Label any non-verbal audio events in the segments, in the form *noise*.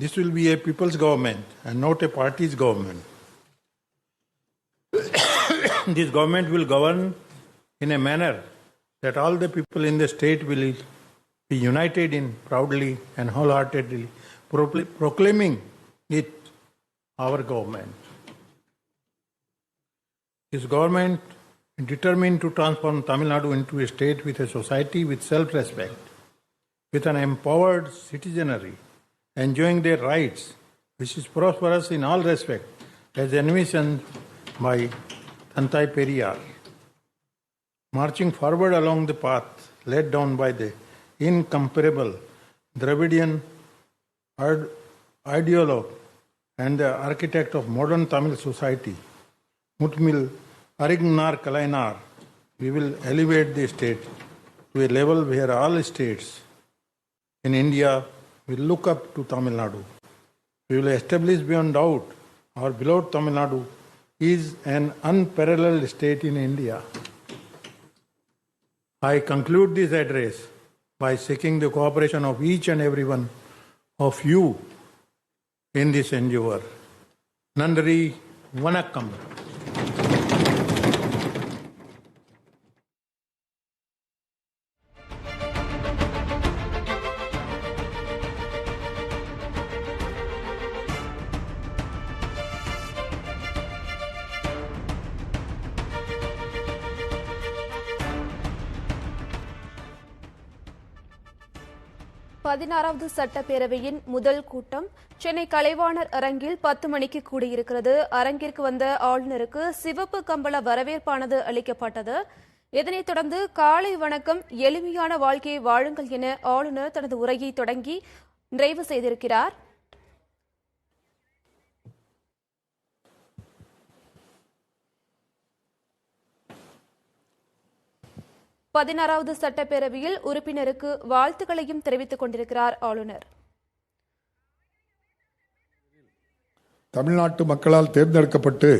This will be a people's government and not a party's government. *coughs* this government will govern in a manner that all the people in the state will be united in proudly and wholeheartedly procl- proclaiming it our government. This government determined to transform Tamil Nadu into a state with a society with self respect, with an empowered citizenry, enjoying their rights, which is prosperous in all respects, as envisioned by Tantai Periyar. Marching forward along the path laid down by the incomparable Dravidian ideologue and the architect of modern Tamil society, Mutmil Arignar Kalainar, we will elevate the state to a level where all states in India will look up to Tamil Nadu. We will establish beyond doubt our beloved Tamil Nadu is an unparalleled state in India. I conclude this address by seeking the cooperation of each and every one of you in this endeavor. Nandri Vanakkam. பதினாறாவது சட்டப்பேரவையின் முதல் கூட்டம் சென்னை கலைவாணர் அரங்கில் பத்து மணிக்கு கூடியிருக்கிறது. அரங்கிற்கு வந்த ஆளுநருக்கு சிவப்பு கம்பள வரவேற்பானது அளிக்கப்பட்டது. இதனைத் தொடர்ந்து காலை வணக்கம் எளிமையான வாழ்க்கையை வாழுங்கள் என ஆளுநர் தனது உரையை தொடங்கி நிறைவு செய்திருக்கிறார். பதினாறாவது சட்டப்பேரவையில் உறுப்பினருக்கு வாழ்த்துக்களையும் தெரிவித்துக் கொண்டிருக்கிறார் ஆளுநர். தமிழ்நாட்டு மக்களால் தேர்ந்தெடுக்கப்பட்டு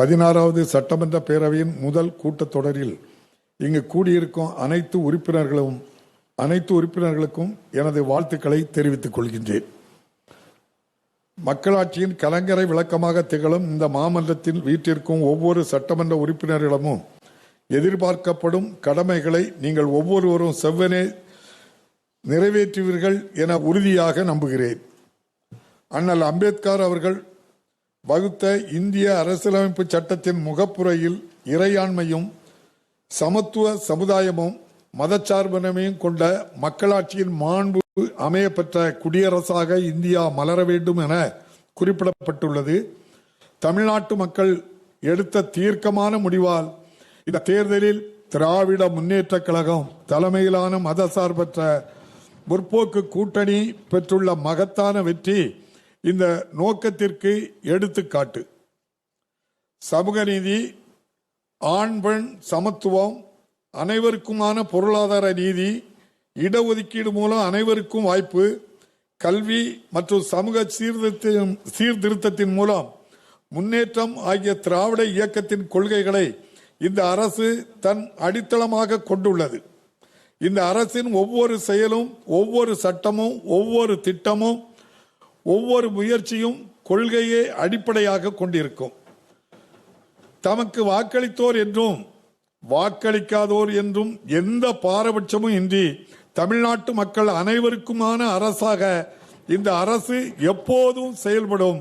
பதினாறாவது சட்டமன்ற பேரவையின் முதல் கூட்டத்தொடரில் இங்கு கூடியிருக்கும் அனைத்து உறுப்பினர்களும் அனைத்து உறுப்பினர்களுக்கும் எனது வாழ்த்துக்களை தெரிவித்துக் கொள்கின்றேன். மக்களாட்சியின் கலங்கரை விளக்கமாக திகழும் இந்த மாமன்றத்தில் வீட்டிற்கும் ஒவ்வொரு சட்டமன்ற உறுப்பினர்களிடமும் எதிர்பார்க்கப்படும் கடமைகளை நீங்கள் ஒவ்வொருவரும் செவ்வனே நிறைவேற்றுவீர்கள் என உறுதியாக நம்புகிறேன். அண்ணல் அம்பேத்கர் அவர்கள் வகுத்த இந்திய அரசியலமைப்பு சட்டத்தின் முகப்புரையில் இறையாண்மையும் சமத்துவ சமுதாயமும் மதச்சார்பினமையும் கொண்ட மக்களாட்சியின் மாண்பு அமையப்பெற்ற குடியரசாக இந்தியா மலர வேண்டும் என குறிப்பிடப்பட்டுள்ளது. தமிழ்நாட்டு மக்கள் எடுத்த தீர்க்கமான முடிவால் இந்த தேர்தலில் திராவிட முன்னேற்றக் கழகம் தலைமையிலான மதசார்பற்ற முற்போக்கு கூட்டணி பெற்றுள்ள மகத்தான வெற்றி இந்த நோக்கத்திற்கு எடுத்துக்காட்டு. சமூக நீதி ஆண் பெண் சமத்துவம் அனைவருக்குமான பொருளாதார நீதி இடஒதுக்கீடு மூலம் அனைவருக்கும் வாய்ப்பு கல்வி மற்றும் சமூக சீர்திருத்தத்தின் சீர்திருத்தத்தின் மூலம் முன்னேற்றம் ஆகிய திராவிட இயக்கத்தின் கொள்கைகளை இந்த அரசு தன் அடித்தளமாக கொண்டுள்ளது. இந்த அரசின் ஒவ்வொரு செயலும் ஒவ்வொரு சட்டமும் ஒவ்வொரு திட்டமும் ஒவ்வொரு முயற்சியும் கொள்கையை அடிப்படையாக கொண்டிருக்கும். தமக்கு வாக்களித்தோர் என்றும் வாக்களிக்காதோர் என்றும் எந்த பாரபட்சமும் இன்றி தமிழ்நாட்டு மக்கள் அனைவருக்குமான அரசாக இந்த அரசு எப்போதும் செயல்படும்.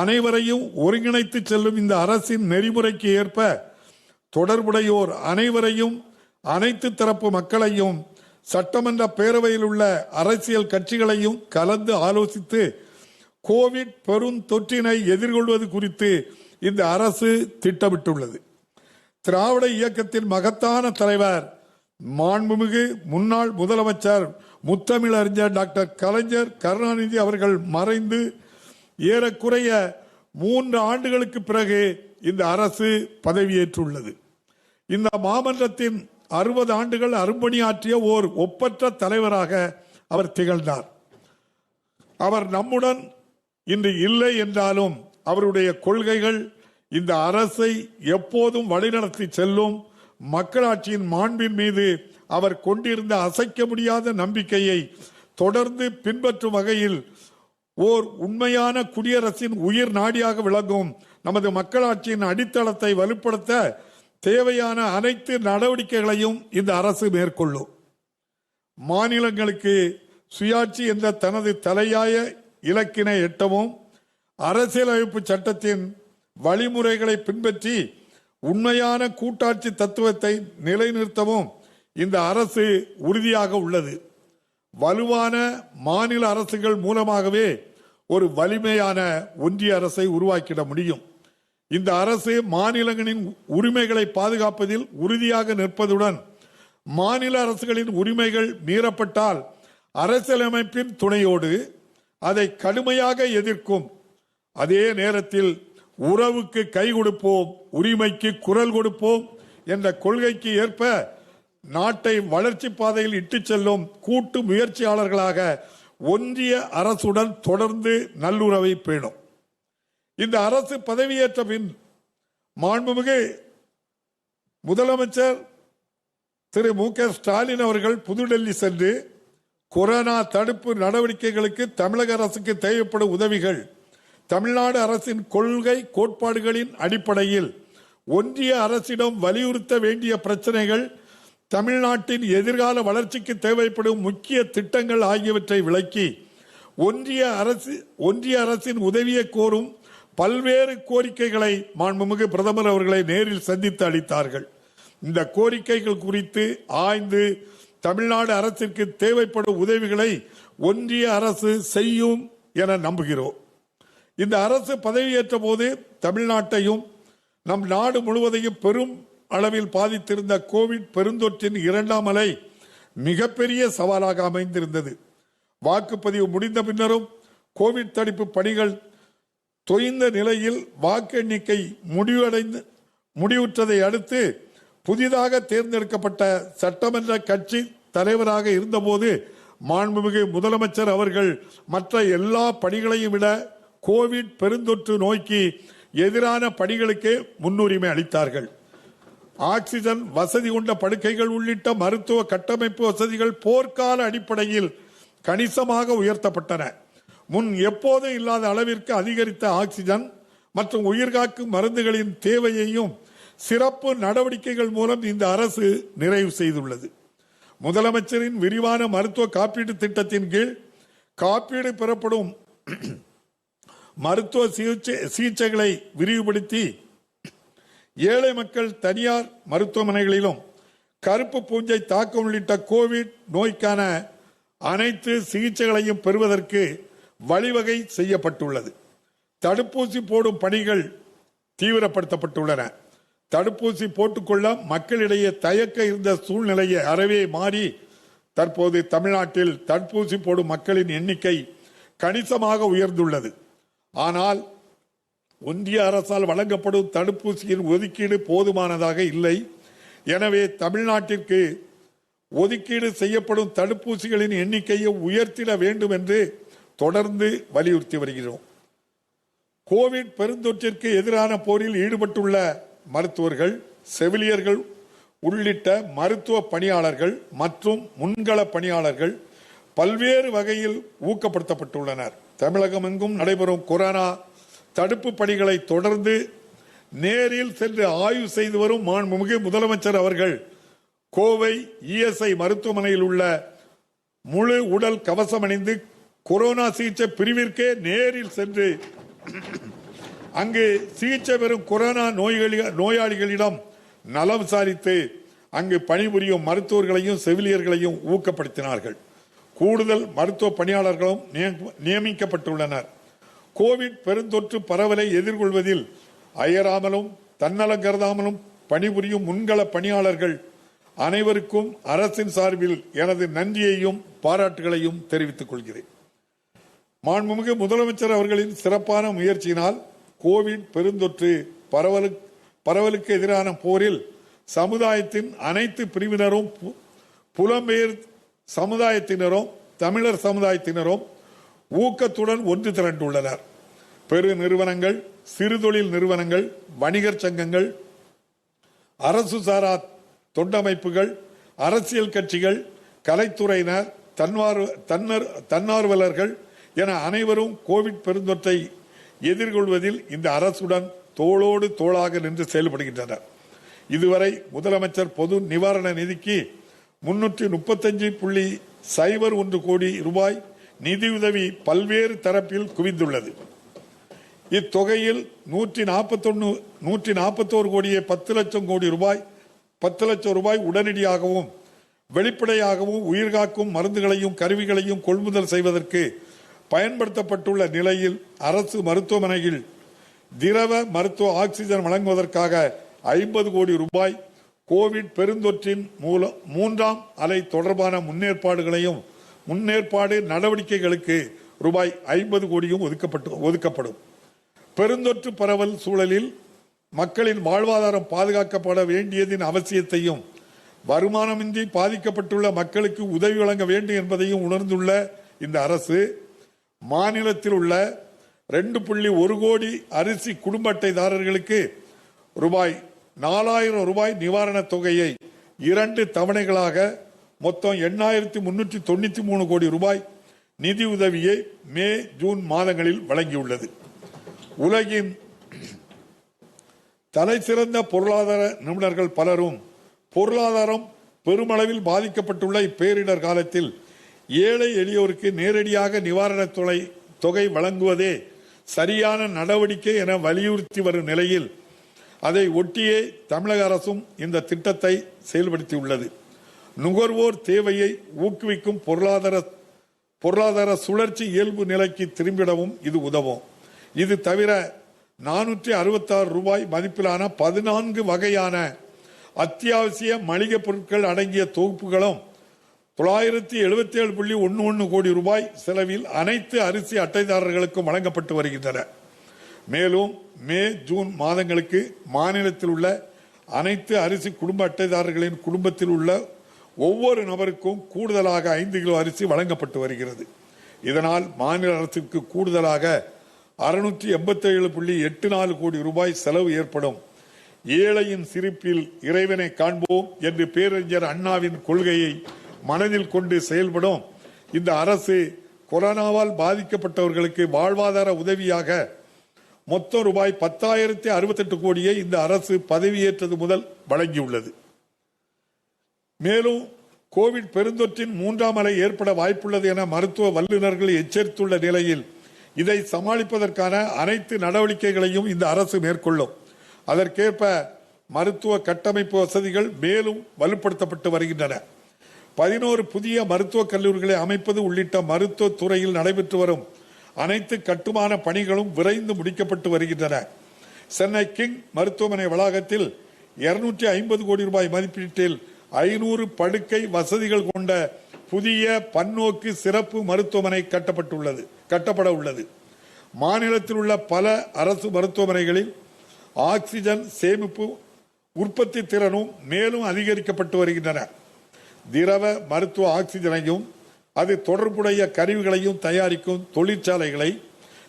அனைவரையும் ஒருங்கிணைத்து செல்லும் இந்த அரசின் நெறிமுறைக்கு ஏற்ப தொடர்புடையோர் அனைவரையும் அனைத்து தரப்பு மக்களையும் சட்டமன்ற பேரவையில் உள்ள அரசியல் கட்சிகளையும் கலந்து ஆலோசித்து கோவிட் பெருந்தொற்றினை எதிர்கொள்வது குறித்து இந்த அரசு திட்டமிட்டுள்ளது. திராவிட இயக்கத்தின் மகத்தான தலைவர் மாண்புமிகு முன்னாள் முதலமைச்சர் முத்தமிழறிஞர் டாக்டர் கலைஞர் கருணாநிதி அவர்கள் மறைந்து ஏறக்குறைய மூன்று ஆண்டுகளுக்கு பிறகு இந்த அரசு பதவியேற்றுள்ளது. இந்த மாமன்றத்தின் அறுபது ஆண்டுகள் அரும்பணியாற்றிய ஓர் ஒப்பற்ற தலைவராக அவர் திகழ்ந்தார். அவர் நம்முடன் இன்று இல்லை என்றாலும் அவருடைய கொள்கைகள் இந்த அரசை எப்போதும் வழிநடத்தி செல்லும் மக்களாட்சியின் மாண்பின் மீது அவர் கொண்டிருந்த அசைக்க முடியாத நம்பிக்கையை தொடர்ந்து பின்பற்றும் வகையில் ஓர் உண்மையான குடியரசின் உயிர் நாடியாக விளங்கும் நமது மக்களாட்சியின் அடித்தளத்தை வலுப்படுத்த தேவையான அனைத்து நடவடிக்கைகளையும் இந்த அரசு மேற்கொள்ளும். மாநிலங்களுக்கு சுயாட்சி என்ற தனது தலையாய இலக்கினை எட்டவும் அரசியலமைப்பு சட்டத்தின் வழிமுறைகளை பின்பற்றி உண்மையான கூட்டாட்சி தத்துவத்தை நிலைநிறுத்தவும் இந்த அரசு உறுதியாக உள்ளது. வலுவான மாநில அரசுகள் மூலமாகவே ஒரு வலிமையான ஒன்றிய அரசை உருவாக்கிட முடியும். இந்த அரசு மாநிலங்களின் உரிமைகளை பாதுகாப்பதில் உறுதியாக நிற்பதுடன் மாநில அரசுகளின் உரிமைகள் மீறப்பட்டால் அரசியலமைப்பின் துணையோடு அதை கடுமையாக எதிர்க்கும். அதே நேரத்தில் உறவுக்கு கை கொடுப்போம் உரிமைக்கு குரல் கொடுப்போம் என்ற கொள்கைக்கு ஏற்ப நாட்டை வளர்ச்சி பாதையில் இட்டுச் செல்லும் கூட்டு முயற்சியாளர்களாக ஒன்றிய அரசுடன் தொடர்ந்து நல்லுறவை பேணும். இந்த அரசு பதவியேற்ற பின் மாண்புமிகு முதலமைச்சர் திரு மு க ஸ்டாலின் அவர்கள் புதுடெல்லி சென்று கொரோனா தடுப்பு நடவடிக்கைகளுக்கு தமிழக அரசுக்கு தேவைப்படும் உதவிகள் தமிழ்நாடு அரசின் கொள்கை கோட்பாடுகளின் அடிப்படையில் ஒன்றிய அரசிடம் வலியுறுத்த வேண்டிய பிரச்சனைகள் தமிழ்நாட்டின் எதிர்கால வளர்ச்சிக்கு தேவைப்படும் முக்கிய திட்டங்கள் ஆகியவற்றை விளக்கி ஒன்றிய அரசு ஒன்றிய அரசின் உதவியை கோரும் பல்வேறு கோரிக்கைகளை மாண்புமிகு பிரதமர் அவர்களை நேரில் சந்தித்து அளித்தார்கள். இந்த கோரிக்கைகள் குறித்து ஆய்ந்து தமிழ்நாடு அரசிற்கு தேவைப்படும் உதவிகளை ஒன்றிய அரசு செய்யும் என நம்புகிறோம். இந்த அரசு பதவியேற்ற போது தமிழ்நாட்டையும் நம் நாடு முழுவதையும் பெரும் அளவில் பாதித்திருந்த கோவிட் பெருந்தொற்றின் இரண்டாம் அலை மிகப்பெரிய சவாலாக அமைந்திருந்தது. வாக்குப்பதிவு முடிந்த பின்னரும் கோவிட் தடுப்பு பணிகள் தொய்ந்த நிலையில் வாக்கு எண்ணிக்கை முடிவடைந்து முடிவுற்றதை அடுத்து புதிதாக தேர்ந்தெடுக்கப்பட்ட சட்டமன்ற கட்சி தலைவராக இருந்தபோது மாண்புமிகு முதலமைச்சர் அவர்கள் மற்ற எல்லா பணிகளையும் விட கோவிட் பெருந்தொற்று நோய்க்கு எதிரான பணிகளுக்கே முன்னுரிமை அளித்தார்கள். ஆக்சிஜன் வசதி கொண்ட படுக்கைகள் உள்ளிட்ட மருத்துவ கட்டமைப்பு வசதிகள் போர்க்கால அடிப்படையில் கணிசமாக உயர்த்தப்பட்டன. முன் எப்போதும் இல்லாத அளவிற்கு அதிகரித்த ஆக்சிஜன் மற்றும் உயிர்காக்கும் மருந்துகளின் தேவையையும் சிறப்பு நடவடிக்கைகள் மூலம் இந்த அரசு நிறைவு செய்துள்ளது. முதலமைச்சரின் விரிவான மருத்துவ காப்பீடு திட்டத்தின் கீழ் காப்பீடு பெறப்படும் மருத்துவ சிகிச்சை சிகிச்சைகளை விரிவுபடுத்தி ஏழை மக்கள் தனியார் மருத்துவமனைகளிலும் கருப்பு பூஞ்சை தாக்கம் உள்ளிட்ட கோவிட் நோய்க்கான அனைத்து சிகிச்சைகளையும் பெறுவதற்கு வழிவகை செய்யப்பட்டுள்ளது. தடுப்பூசி போடும் பணிகள் தீவிரப்படுத்தப்பட்டுள்ளன. தடுப்பூசி போட்டுக்கொள்ள மக்களிடையே தயக்க இருந்த சூழ்நிலையை அறவே மாறி தற்போது தமிழ்நாட்டில் தடுப்பூசி போடும் மக்களின் எண்ணிக்கை கணிசமாக உயர்ந்துள்ளது. ஆனால் ஒன்றிய அரசால் வழங்கப்படும் தடுப்பூசியின் ஒதுக்கீடு போதுமானதாக இல்லை. எனவே தமிழ்நாட்டிற்கு ஒதுக்கீடு செய்யப்படும் தடுப்பூசிகளின் எண்ணிக்கையை உயர்த்திட வேண்டும் என்று தொடர்ந்து வலியுறுத்தி வருகிறோம். கோவிட் பெருந்தொற்றிற்கு எதிரான போரில் ஈடுபட்டுள்ள மருத்துவர்கள் செவிலியர்கள் உள்ளிட்ட மருத்துவ பணியாளர்கள் மற்றும் முன்கள பணியாளர்கள் பல்வேறு வகையில் ஊக்கப்படுத்தப்பட்டுள்ளனர். தமிழகமெங்கும் நடைபெறும் கொரோனா தடுப்பு பணிகளை தொடர்ந்து நேரில் சென்று ஆய்வு செய்து வரும் மாண்புமிகு முதலமைச்சர் அவர்கள் கோவை இஎஸ்ஐ மருத்துவமனையில் உள்ள முழு உடல் கவசம் அணிந்து கொரோனா சிகிச்சை பிரிவிற்கே நேரில் சென்று அங்கு சிகிச்சை பெறும் கொரோனா நோய்களி நோயாளிகளிடம் நலம் விசாரித்து அங்கு பணிபுரியும் மருத்துவர்களையும் செவிலியர்களையும் ஊக்கப்படுத்தினார்கள். கூடுதல் மருத்துவ பணியாளர்களும் நியமிக்கப்பட்டுள்ளனர். கோவிட் பெருந்தொற்று பரவலை எதிர்கொள்வதில் அயராமலும் தன்னலம் கருதாமலும் பணிபுரியும் முன்கள பணியாளர்கள் அனைவருக்கும் அரசின் சார்பில் எனது நன்றியையும் பாராட்டுகளையும் தெரிவித்துக் கொள்கிறேன். மாண்புமிகு முதலமைச்சர் அவர்களின் சிறப்பான முயற்சியினால் கோவிட் பெருந்தொற்று பரவலு பரவலுக்கு எதிரான போரில் சமுதாயத்தின் அனைத்து பிரிவினரும் பு- புலம்பெயர் சமுதாயத்தினரும் தமிழர் சமுதாயத்தினரும் ஊக்கத்துடன் ஒன்று திரண்டுள்ளனர். பெரு நிறுவனங்கள் சிறுதொழில் நிறுவனங்கள் வணிகர் சங்கங்கள் அரசு சாரா தொண்டமைப்புகள் அரசியல் கட்சிகள் கலைத்துறையினர் தன்னார்வ தன்னர் தன்னார்வலர்கள் என அனைவரும் கோவிட் பெருந்தொற்றை எதிர்கொள்வதில் இந்த அரசுடன் தோளோடு தோளாக நின்று செயல்படுகின்றனர். இதுவரை முதலமைச்சர் பொது நிவாரண நிதிக்கு முன்னூற்றி முப்பத்தஞ்சு புள்ளி சைபர் ஒன்று கோடி ரூபாய் நிதியுதவி பல்வேறு தரப்பில் குவிந்துள்ளது. இத்தொகையில் நூற்றி நாற்பத்தொன்னு நூற்றி நாற்பத்தோரு கோடியே பத்து லட்சம் கோடி ரூபாய் பத்து லட்சம் ரூபாய் உடனடியாகவும் வெளிப்படையாகவும் உயிர்காக்கும் மருந்துகளையும் கருவிகளையும் கொள்முதல் செய்வதற்கு பயன்படுத்தப்பட்டுள்ள நிலையில் அரசு மருத்துவமனையில் திரவ மருத்துவ ஆக்சிஜன் வழங்குவதற்காக ஐம்பது கோடி ரூபாய் கோவிட் பெருந்தொற்றின் மூலம் மூன்றாம் அலை தொடர்பான முன்னேற்பாடுகளையும் முன்னேற்பாடு நடவடிக்கைகளுக்கு ரூபாய் ஐம்பது கோடியும் ஒதுக்கப்பட்டு ஒதுக்கப்படும். பெருந்தொற்று பரவல் சூழலில் மக்களின் வாழ்வாதாரம் பாதுகாக்கப்பட வேண்டியதின் அவசியத்தையும் வருமானமின்றி பாதிக்கப்பட்டுள்ள மக்களுக்கு உதவி வழங்க வேண்டும் என்பதையும் உணர்ந்துள்ள இந்த அரசு மாநிலத்தில் உள்ள ரெண்டு புள்ளி ஒரு கோடி அரிசி குடும்ப அட்டைதாரர்களுக்கு ரூபாய் நாலாயிரம் ரூபாய் நிவாரணத் தொகையை இரண்டு தவணைகளாக மொத்தம் எண்ணாயிரத்தி முன்னூற்றி தொண்ணூற்றி மூணு கோடி ரூபாய் நிதி உதவியை மே ஜூன் மாதங்களில் வழங்கியுள்ளது. உலகின் தலைசிறந்த பொருளாதார நிபுணர்கள் பலரும் பொருளாதாரம் பெருமளவில் பாதிக்கப்பட்டுள்ள இப்பேரிடர் காலத்தில் ஏழை எளியோருக்கு நேரடியாக நிவாரணத் தொகை தொகை வழங்குவதே சரியான நடவடிக்கை என வலியுறுத்தி வரும் நிலையில் அதை ஒட்டியே தமிழக அரசும் இந்த திட்டத்தை செயல்படுத்தியுள்ளது. நுகர்வோர் தேவையை ஊக்குவிக்கும் பொருளாதார பொருளாதார சுழற்சி இயல்பு நிலைக்கு திரும்பிடவும் இது உதவும். இது தவிர நானூற்றி அறுபத்தாறு ரூபாய் மதிப்பிலான பதினான்கு வகையான அத்தியாவசிய மளிகை பொருட்கள் அடங்கிய தொகுப்புகளும் தொள்ளாயிரத்தி எழுபத்தி ஏழு புள்ளி ஒன்று ஒன்று கோடி ரூபாய் செலவில் அனைத்து அரிசி அட்டைதாரர்களுக்கும் வழங்கப்பட்டு வருகின்றன. மேலும் மே ஜூன் மாதங்களுக்கு மாநிலத்தில் உள்ள அனைத்து அரிசி குடும்ப அட்டைதாரர்களின் குடும்பத்தில் உள்ள ஒவ்வொரு நபருக்கும் கூடுதலாக ஐந்து கிலோ அரிசி வழங்கப்பட்டு வருகிறது. இதனால் மாநில அரசுக்கு கூடுதலாக அறுநூற்றி எண்பத்தி ஏழு புள்ளி எட்டு நாலு கோடி ரூபாய் செலவு ஏற்படும். ஏழையின் சிரிப்பில் இறைவனை காண்போம் என்று பேரறிஞர் அண்ணாவின் கொள்கையை மனதில் கொண்டு செயல்படும். இந்த அரசு கொரோனாவால் பாதிக்கப்பட்டவர்களுக்கு வாழ்வாதார உதவியாக மொத்தம் ரூபாய் பத்தாயிரத்தி அறுபத்தெட்டு கோடியை இந்த அரசு பதவியேற்றது முதல் வழங்கியுள்ளது. மேலும் கோவிட் பெருந்தொற்றின் மூன்றாம் அலை ஏற்பட வாய்ப்புள்ளது என மருத்துவ வல்லுநர்கள் எச்சரித்துள்ள நிலையில் இதை சமாளிப்பதற்கான அனைத்து நடவடிக்கைகளையும் இந்த அரசு மேற்கொள்ளும். அதற்கேற்ப மருத்துவ கட்டமைப்பு வசதிகள் மேலும் வலுப்படுத்தப்பட்டு வருகின்றன. பதினோரு புதிய மருத்துவக் கல்லூரிகளை அமைப்பது உள்ளிட்ட மருத்துவ துறையில் நடைபெற்று வரும் அனைத்து கட்டுமான பணிகளும் விரைந்து முடிக்கப்பட்டு வருகின்றன. சென்னை கிங் மருத்துவமனை வளாகத்தில் இருநூற்றி ஐம்பது கோடி ரூபாய் மதிப்பீட்டில் ஐநூறு படுக்கை வசதிகள் கொண்ட புதிய பன்னோக்கு சிறப்பு மருத்துவமனை கட்டப்பட்டுள்ளது கட்டப்பட உள்ளது. மாநிலத்தில் உள்ள பல அரசு மருத்துவமனைகளில் ஆக்சிஜன் சேமிப்பு உற்பத்தி திறனும் மேலும் அதிகரிக்கப்பட்டு வருகின்றன. திரவ மருத்துவ ஆக்சிஜனையும் அது தொடர்புடைய கருவிகளையும் தயாரிக்கும் தொழிற்சாலைகளை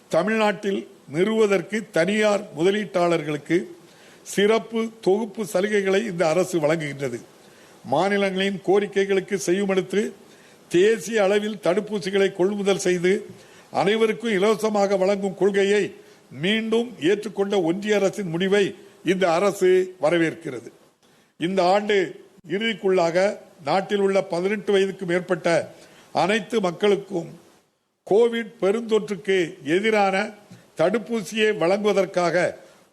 தமிழ்நாட்டில் நிறுவுவதற்கு தனியார் முதலீட்டாளர்களுக்கு சிறப்பு தொகுப்பு சலுகைகளை இந்த அரசு வழங்குகின்றது. மாநிலங்களின் கோரிக்கைகளுக்கு செய்யுமெடுத்து தேசிய அளவில் தடுப்பூசிகளை கொள்முதல் செய்து அனைவருக்கும் இலவசமாக வழங்கும் கொள்கையை மீண்டும் ஏற்றுக்கொண்ட ஒன்றிய அரசின் முடிவை இந்த அரசு வரவேற்கிறது. இந்த ஆண்டு இறுதிக்குள்ளாக நாட்டில் உள்ள பதினெட்டு வயதுக்கு மேற்பட்ட அனைத்து மக்களுக்கும் கோவிட் பெருந்தொற்றுக்கு எதிரான தடுப்பூசியை வழங்குவதற்காக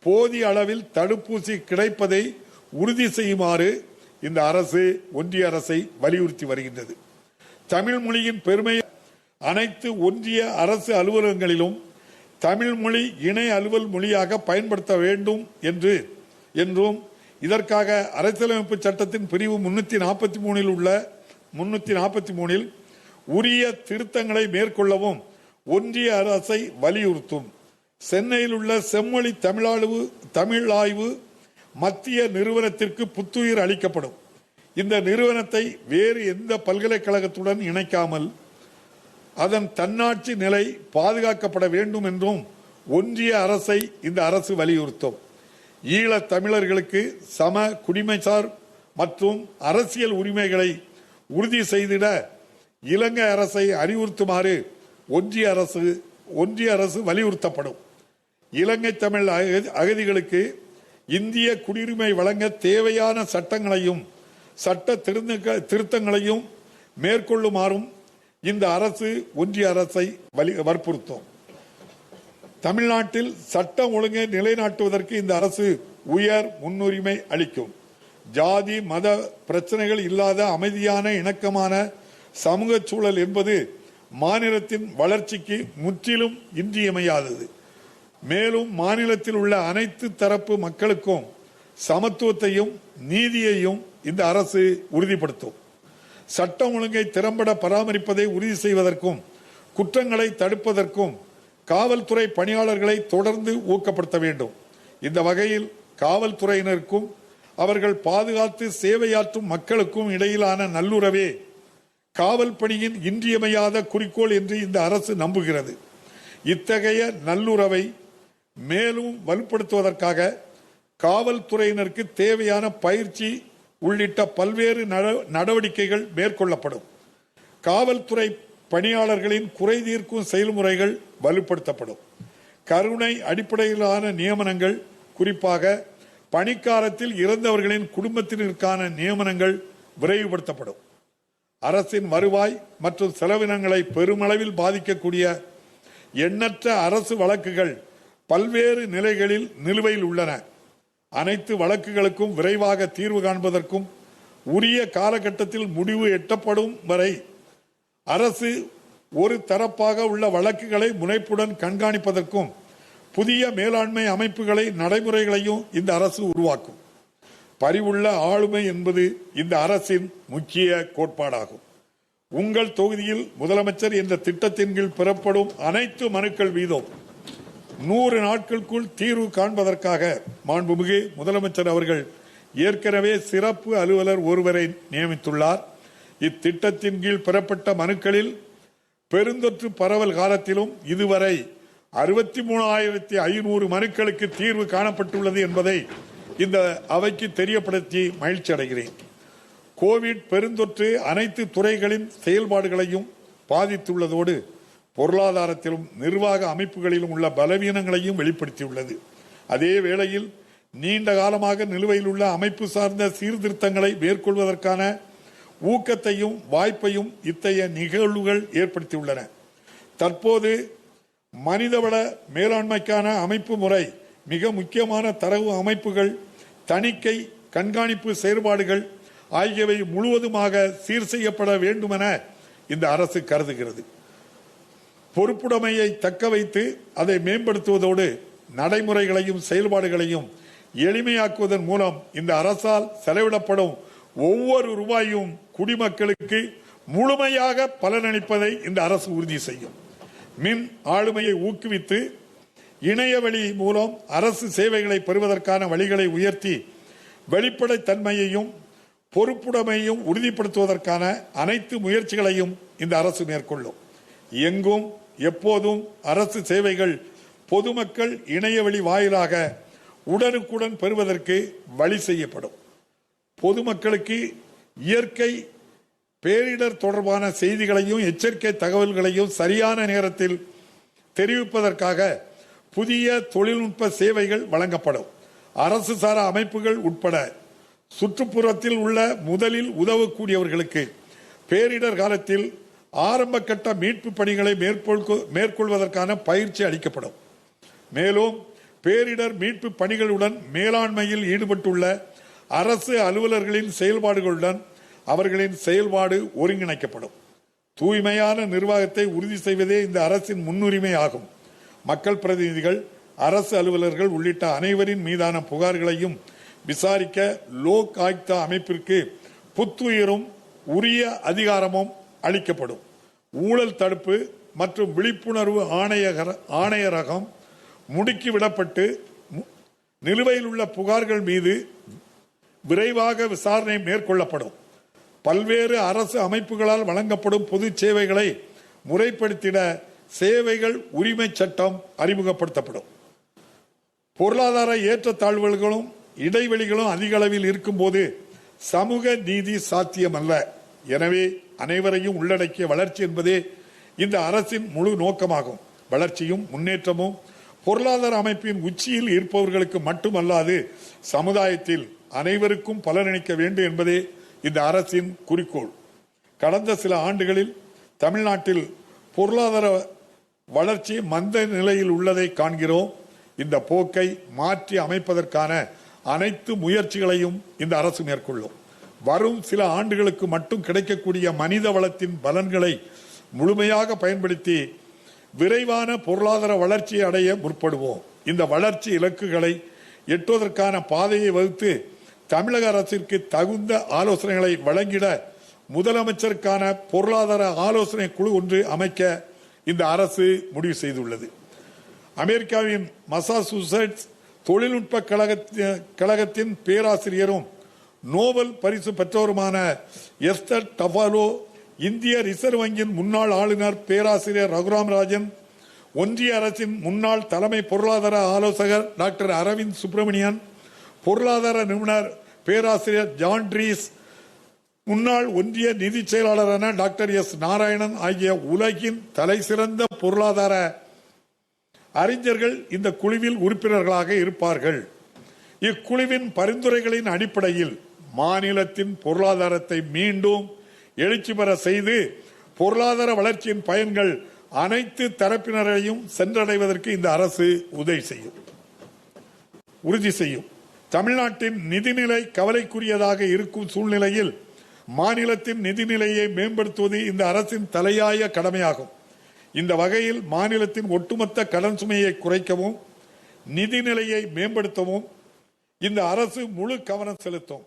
போதிய அளவில் தடுப்பூசி கிடைப்பதை உறுதி செய்யுமாறு இந்த அரசு ஒன்றிய அரசை வலியுறுத்தி வருகின்றது. தமிழ் மொழியின் பெருமை அனைத்து ஒன்றிய அரசு அலுவலகங்களிலும் தமிழ் மொழி இணை அலுவல் மொழியாக பயன்படுத்த வேண்டும் என்று என்றும் இதற்காக அரசியலமைப்பு சட்டத்தின் பிரிவு முன்னூத்தி நாற்பத்தி மூணில் உள்ள முன்னூத்தி நாற்பத்தி மூணில் உரிய திருத்தங்களை மேற்கொள்ளவும் ஒன்றிய அரசை வலியுறுத்தும். சென்னையில் உள்ள செம்மொழி தமிழாய்வு தமிழ் ஆய்வு மத்திய நிறுவனத்திற்கு புத்துயிர் அளிக்கப்படும். இந்த நிறுவனத்தை வேறு எந்த பல்கலைக்கழகத்துடன் இணைக்காமல் அதன் தன்னாட்சி நிலை பாதுகாக்கப்பட வேண்டும் என்றும் ஒன்றிய அரசை இந்த அரசு வலியுறுத்தும். ஈழத் தமிழர்களுக்கு சம குடிமைசார் மற்றும் அரசியல் உரிமைகளை உறுதி செய்திட இலங்கை அரசை அறிவுறுத்துமாறு ஒன்றிய அரசு ஒன்றிய அரசு வலியுறுத்தப்படும். இலங்கை தமிழ் அக- அகதிகளுக்கு இந்திய குடியுரிமை வழங்க தேவையான சட்டங்களையும் சட்ட திருத்த- திருத்தங்களையும் மேற்கொள்ளுமாறும் இந்த அரசு ஒன்றிய அரசை வலி வற்புறுத்தும். தமிழ்நாட்டில் சட்டம் ஒழுங்கை நிலைநாட்டுவதற்கு இந்த அரசு உயர் முன்னுரிமை அளிக்கும். ஜாதி மத பிரச்சனைகள் இல்லாத அமைதியான இணக்கமான சமூக சூழல் என்பது மாநிலத்தின் வளர்ச்சிக்கு முற்றிலும் இன்றியமையாதது. மேலும் மாநிலத்தில் உள்ள அனைத்து தரப்பு மக்களுக்கும் சமத்துவத்தையும் நீதியையும் இந்த அரசு உறுதிப்படுத்தும். சட்டம் ஒழுங்கை திறம்பட பராமரிப்பதை உறுதி செய்வதற்கும் குற்றங்களை தடுப்பதற்கும் காவல்துறை பணியாளர்களை தொடர்ந்து ஊக்கப்படுத்த வேண்டும். இந்த வகையில் காவல்துறையினருக்கும் அவர்கள் பாதுகாத்து சேவையாற்றும் மக்களுக்கும் இடையிலான நல்லுறவே காவல் பணியின் இன்றியமையாத குறிக்கோள் என்று இந்த அரசு நம்புகிறது. இத்தகைய நல்லுறவை மேலும் வலுப்படுத்துவதற்காக காவல்துறையினருக்கு தேவையான பயிற்சி உள்ளிட்ட பல்வேறு நட- நடவடிக்கைகள் மேற்கொள்ளப்படும். காவல்துறை பணியாளர்களின் குறை தீர்க்கும் செயல்முறைகள் வலுப்படுத்தப்படும். கருணை அடிப்படையிலான நியமனங்கள் குறிப்பாக பணிக்காலத்தில் இறந்தவர்களின் குடும்பத்தினருக்கான நியமனங்கள் விரைவுபடுத்தப்படும். அரசின் வருவாய் மற்றும் செலவினங்களை பெருமளவில் பாதிக்கக்கூடிய எண்ணற்ற அரசு வழக்குகள் பல்வேறு நிலைகளில் நிலுவையில் உள்ளன. அனைத்து வழக்குகளுக்கும் விரைவாக தீர்வு காண்பதற்கும் உரிய காலகட்டத்தில் முடிவு எட்டப்படும் வரை அரசு ஒரு தரப்பாக உள்ள வழக்குகளை முனைப்புடன் கண்காணிப்பதற்கும் புதிய மேலாண்மை அமைப்புகளை நடைமுறைகளையும் இந்த அரசு உருவாக்கும். பரிவுள்ள ஆளுமை என்பது இந்த அரசின் முக்கிய கோட்பாடாகும். உங்கள் தொகுதியில் முதலமைச்சர் என்ற திட்டத்தின் கீழ் பெறப்படும் அனைத்து மனுக்கள் மீதும் நூறு நாட்களுக்குள் தீர்வு காண்பதற்காக மாண்புமிகு முதலமைச்சர் அவர்கள் ஏற்கனவே சிறப்பு அலுவலர் ஒருவரை நியமித்துள்ளார். இத்திட்டத்தின் கீழ் பெறப்பட்ட மனுக்களில் பெருந்தொற்று பரவல் காலத்திலும் இதுவரை அறுபத்தி மூணாயிரத்தி ஐநூறு மனுக்களுக்கு தீர்வு காணப்பட்டுள்ளது என்பதை இந்த அவைக்கு தெரியப்படுத்தி மகிழ்ச்சி அடைகிறேன். கோவிட் பெருந்தொற்று அனைத்து துறைகளின் செயல்பாடுகளையும் பாதித்துள்ளதோடு பொருளாதாரத்திலும் நிர்வாக அமைப்புகளிலும் உள்ள பலவீனங்களையும் வெளிப்படுத்தியுள்ளது. அதே வேளையில் நீண்ட காலமாக நிலுவையில் உள்ள அமைப்பு சார்ந்த சீர்திருத்தங்களை மேற்கொள்வதற்கான ஊக்கத்தையும் வாய்ப்பையும் இத்தகைய நிகழ்வுகள் ஏற்படுத்தியுள்ளன. தற்போது மனிதவள மேலாண்மைக்கான அமைப்பு முறை மிக முக்கியமான தரவு அமைப்புகள் தணிக்கை கண்காணிப்பு செயல்பாடுகள் ஆகியவை முழுவதுமாக சீர் செய்யப்பட வேண்டுமென இந்த அரசு கருதுகிறது. பொறுப்புடைமையை தக்க வைத்து அதை மேம்படுத்துவதோடு நடைமுறைகளையும் செயல்பாடுகளையும் எளிமையாக்குவதன் மூலம் இந்த அரசால் செலவிடப்படும் ஒவ்வொரு ரூபாயும் குடிமக்களுக்கு முழுமையாக பலனளிப்பதை இந்த அரசு உறுதி செய்யும். மின் ஆளுமையை ஊக்குவித்து இணையவழி மூலம் அரசு சேவைகளை பெறுவதற்கான வழிகளை உயர்த்தி வெளிப்படைத்தன்மையையும் பொறுப்புடைமையும் உறுதிப்படுத்துவதற்கான அனைத்து முயற்சிகளையும் இந்த அரசு மேற்கொள்ளும். எங்கும் எப்போதும் அரசு சேவைகள் பொதுமக்கள் இணையவழி வாயிலாக உடனுக்குடன் பெறுவதற்கு வழி செய்யப்படும். பொதுமக்களுக்கு இயற்கை பேரிடர் தொடர்பான செய்திகளையும் எச்சரிக்கை தகவல்களையும் சரியான நேரத்தில் தெரிவிப்பதற்காக புதிய தொழில்நுட்ப சேவைகள் வழங்கப்படும். அரசு சாரா அமைப்புகள் உட்பட சுற்றுப்புறத்தில் உள்ள முதலில் உதவக்கூடியவர்களுக்கு பேரிடர் காலத்தில் ஆரம்ப கட்ட மீட்பு பணிகளை மேற்கொள்வதற்கான பயிற்சி அளிக்கப்படும். மேலும் பேரிடர் மீட்பு பணிகளுடன் மேலாண்மையில் ஈடுபட்டுள்ள அரசு அலுவலர்களின் செயல்பாடுகளுடன் அவர்களின் செயல்பாடு ஒருங்கிணைக்கப்படும். தூய்மையான நிர்வாகத்தை உறுதி செய்வதே இந்த அரசின் முன்னுரிமை ஆகும். மக்கள் பிரதிநிதிகள் அரசு அலுவலர்கள் உள்ளிட்ட அனைவரின் மீதான புகார்களையும் விசாரிக்க லோக் ஆயுக்தா அமைப்பிற்கு புத்துயிரும் உரிய அதிகாரமும் அளிக்கப்படும். ஊழல் தடுப்பு மற்றும் விழிப்புணர்வு ஆணையகர ஆணையரகம் முடுக்கிவிடப்பட்டு நிலுவையில் உள்ள புகார்கள் மீது விரைவாக விசாரணை மேற்கொள்ளப்படும். பல்வேறு அரசு அமைப்புகளால் வழங்கப்படும் பொது சேவைகளை முறைப்படுத்திட சேவைகள் உரிமை சட்டம் அறிமுகப்படுத்தப்படும். பொருளாதார ஏற்றத்தாழ்வுகளும் இடைவெளிகளும் அதிக அளவில் இருக்கும்போது சமூக நீதி சாத்தியமல்ல. எனவே அனைவரையும் உள்ளடக்கிய வளர்ச்சி என்பதே இந்த அரசின் முழு நோக்கமாகும். வளர்ச்சியும் முன்னேற்றமும் பொருளாதார அமைப்பின் உச்சியில் இருப்பவர்களுக்கு மட்டுமல்லாது சமுதாயத்தில் அனைவருக்கும் பலனளிக்க வேண்டும் என்பதே இந்த அரசின் குறிக்கோள். கடந்த சில ஆண்டுகளில் தமிழ்நாட்டில் பொருளாதார வளர்ச்சி மந்த நிலையில் உள்ளதை காண்கிறோம். இந்த போக்கை மாற்றி அமைப்பதற்கான அனைத்து முயற்சிகளையும் இந்த அரசு மேற்கொள்ளும். வரும் சில ஆண்டுகளுக்கு மட்டும் கிடைக்கக்கூடிய மனித வளத்தின் பலன்களை முழுமையாக பயன்படுத்தி விரைவான பொருளாதார வளர்ச்சியை அடைய முற்படுவோம். இந்த வளர்ச்சி இலக்குகளை எட்டுவதற்கான பாதையை வகுத்து தமிழக அரசிற்கு தகுந்த ஆலோசனைகளை வழங்கிட முதலமைச்சருக்கான பொருளாதார ஆலோசனை குழு ஒன்று அமைக்க இந்த அரசு முடிவு செய்துள்ளது. அமெரிக்காவின் மசாசூசெட்ஸ் தொழில்நுட்ப கழகத்தி- கழகத்தின் பேராசிரியரும் நோபல் பரிசு பெற்றவருமான எஸ்தர் டபாலோ இந்திய ரிசர்வ் வங்கியின் முன்னாள் ஆளுநர் பேராசிரியர் ரகுராம் ராஜன் ஒன்றிய அரசின் முன்னாள் தலைமை பொருளாதார ஆலோசகர் டாக்டர் அரவிந்த் சுப்பிரமணியன் பொருளாதார நிபுணர் பேராசிரியர் ஜான் ட்ரீஸ் முன்னாள் ஒன்றிய நிதி செயலாளரான டாக்டர் எஸ் நாராயணன் ஆகிய உலகின் தலைசிறந்த பொருளாதார அறிஞர்கள் இந்த குழுவில் உறுப்பினர்களாக இருப்பார்கள். இக்குழுவின் பரிந்துரைகளின் அடிப்படையில் மாநிலத்தின் பொருளாதாரத்தை மீண்டும் எழுச்சி பெற செய்து பொருளாதார வளர்ச்சியின் பயன்கள் அனைத்து தரப்பினரையும் சென்றடைவதற்கு இந்த அரசு உதவி செய்யும். உறுதி செய்யும். தமிழ்நாட்டின் நிதிநிலை கவலைக்குரியதாக இருக்கும் சூழ்நிலையில் மாநிலத்தின் நிதிநிலையை மேம்படுத்துவது இந்த அரசின் தலையாய கடமையாகும். இந்த வகையில் மாநிலத்தின் ஒட்டுமொத்த கடன் சுமையை குறைக்கவும் நிதிநிலையை மேம்படுத்தவும் இந்த அரசு முழு கவனம் செலுத்தும்.